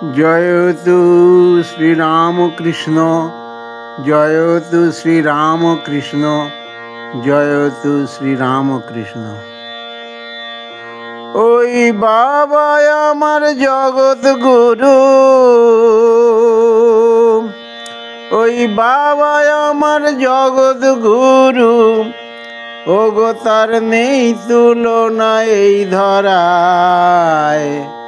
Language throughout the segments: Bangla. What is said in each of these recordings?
জয়তু শ্রীরামকৃষ্ণ জয়তু শ্রীরামকৃষ্ণ জয়তু শ্রীরামকৃষ্ণ। ওই বাবা আমার জগৎ গুরু। ওই বাবা আমার জগৎ গুরু। ওগো তার নেই তুলনা এই ধরায়।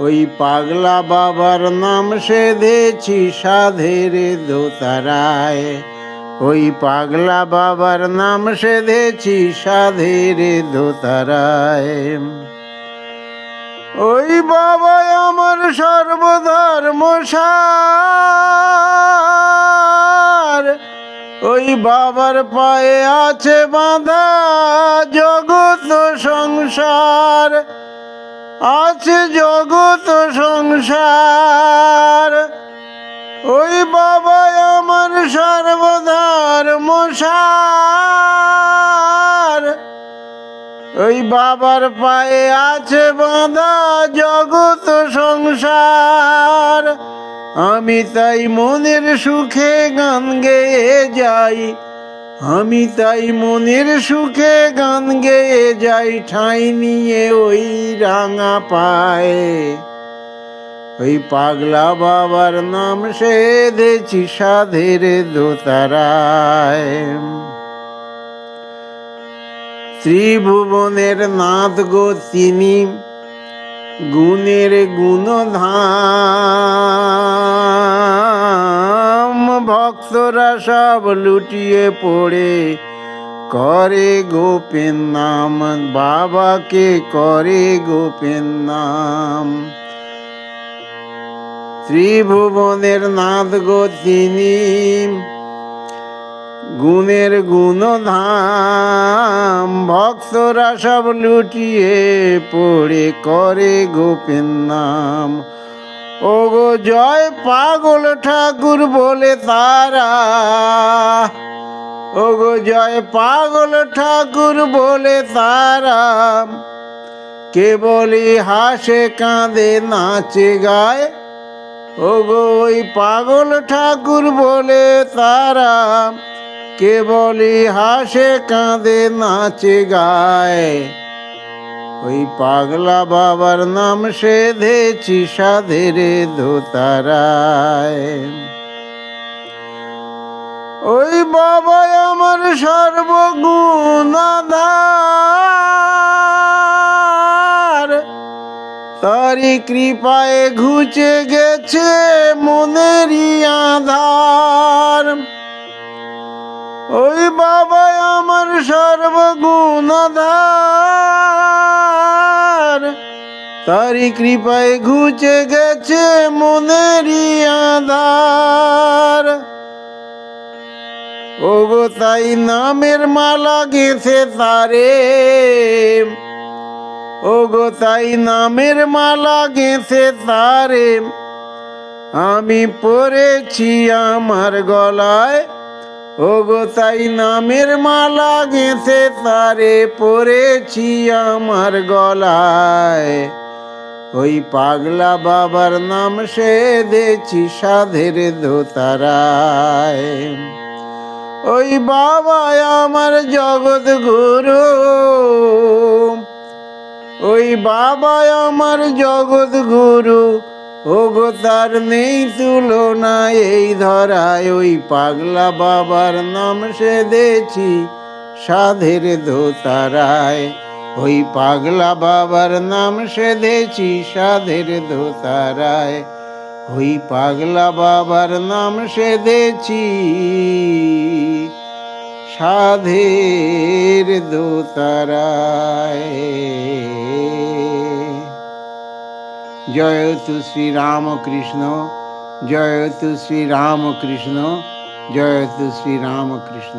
ওই পাগলা বাবার নাম সেধেছি সাধের দোতারায়। ওই পাগলা বাবার নাম সেধেছি সাধের দোতারায়। ওই বাবা আমার সর্বধর্ম সার। ওই বাবার পায়ে আছে বাঁধা জগৎ সংসার। আছে জগৎ সংসার। ওই বাবা আমার সর্বদার মশার। ওই বাবার পায়ে আছে বাঁধা জগৎ সংসার। আমি তাই মনের সুখে গান গেয়ে যাই। আমি তাই মনের সুখে গান গেয়ে যাই, ঠাঁই নিয়ে ওই রাঙা পায়ে। ওই পাগলা বাবার নাম সেধেছি সাধের দোতারায়। ত্রিভুবনের নাথ গো তিনি, গুণের গুণধাম ভক্তরা সব লুটিয়ে পড়ে করে গোপেন নাম, বাবাকে করে গোপেন নাম। ত্রিভুবনের নাথ গো তিনি, গুণের গুণধাম। ভক্তরা সব লুটিয়ে পড়ে করে গোপেন নাম। ও গো জয় পাগল ঠাকুর বলে তারা। ও গো জয় পাগল ঠাকুর বলে তারা। কেবলই হাসে কাঁদে, নাচে গায়। ও গো ওই পাগল ঠাকুর বলে তারা। কেবলই হাসে কাঁদে, নাচে গায়। ওই পাগলা বাবার নাম সেধেছি সাধের ধোতারায়। ওই বাবা আমার সর্বগুণাধার। তারি কৃপায় ঘুচে গেছে মনেরই আধার। ওই বাবা আমার সর্বগুণাধার। তারি কৃপায় ঘুচে গেছে মনেরই আধার। ওগো, তাই নামের মালা গেছে তারে। ওগো, তাই নামের মালা গেছে তারে। আমি পড়েছি আমার গলায়। ওগো, তাই নামের মালা গেছে তারে। পড়েছি আমার গলায়। ওই পাগলা বাবার নাম সেধেছি সাধের দোতারায় ওই বাবা আমার জগৎ গুরু। ওই বাবা আমার জগৎ গুরু। ওগো তার নেই তুলনা, এই ধরায় ওই পাগলা বাবার নাম সেধেছি সাধের ধোতারায়। ওই পাগলা বাবার নাম সেধেছি সাধের ধোতারায় ওই পাগলা বাবার নাম সেধেছি সাধের দোতারায়। জয় জয়তু শ্রীরামকৃষ্ণ জয়তু শ্রীরামকৃষ্ণ জয়তু শ্রীরামকৃষ্ণ।